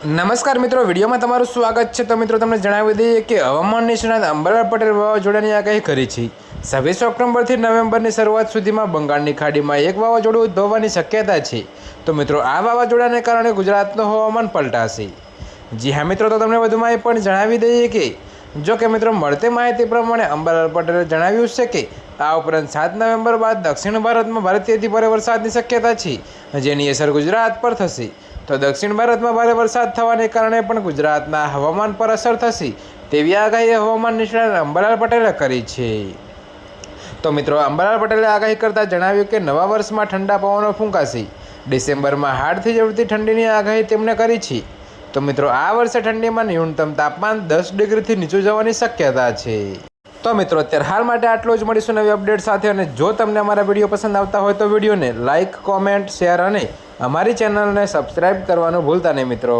નમસ્કાર મિત્રો, વિડીયોમાં તમારું સ્વાગત છે. તો મિત્રો, તમને જણાવી દઈએ કે હવામાન નિષ્ણાત અંબરલાલ પટેલ વાવાઝોડાની આગાહી કરી છે. છવ્વીસ ઓક્ટોબરથી નવેમ્બરની શરૂઆત સુધીમાં બંગાળની ખાડીમાં એક વાવાઝોડું ઉદ્ભવવાની શક્યતા છે. તો મિત્રો, આ વાવાઝોડાને કારણે ગુજરાતનું હવામાન પલટાશે. જી હા મિત્રો, તો તમને વધુમાં એ પણ જણાવી દઈએ કે, જો કે મિત્રો, મળતી માહિતી પ્રમાણે અંબાલાલ પટેલે જણાવ્યું છે કે, આ ઉપરાંત સાત નવેમ્બર બાદ દક્ષિણ ભારતમાં ભારતીયથી ભારે વરસાદની શક્યતા છે. જેની અસર ગુજરાત પર થશે. તો દક્ષિણ ભારતમાં ભારે વરસાદ થવાને કારણે પણ ગુજરાતના હવામાન પર અસર થશે તેવી આગાહી હવામાન નિષ્ણાત અંબાલાલ પટેલે કરી છે. તો મિત્રો, અંબાલાલ પટેલે આગાહી કરતાં જણાવ્યું કે નવા વર્ષમાં ઠંડા પવનો ફૂંકાશે. ડિસેમ્બરમાં હાડથી જવતી ઠંડીની આગાહી તેમણે કરી છે. તો મિત્રો, આ વર્ષે ઠંડીમાં ન્યૂનતમ તાપમાન દસ ડિગ્રીથી નીચું જવાની શક્યતા છે. તો મિત્રો, અત્યારે હાલ માટે આટલું જ. મળીશું નવી અપડેટ સાથે અને જો તમને અમારા વીડિયો પસંદ આવતા હોય તો વિડીયોને લાઇક કોમેન્ટ, શેર અને અમારી ચેનલને સબસ્ક્રાઈબ કરવાનું ભૂલતા નહીં મિત્રો.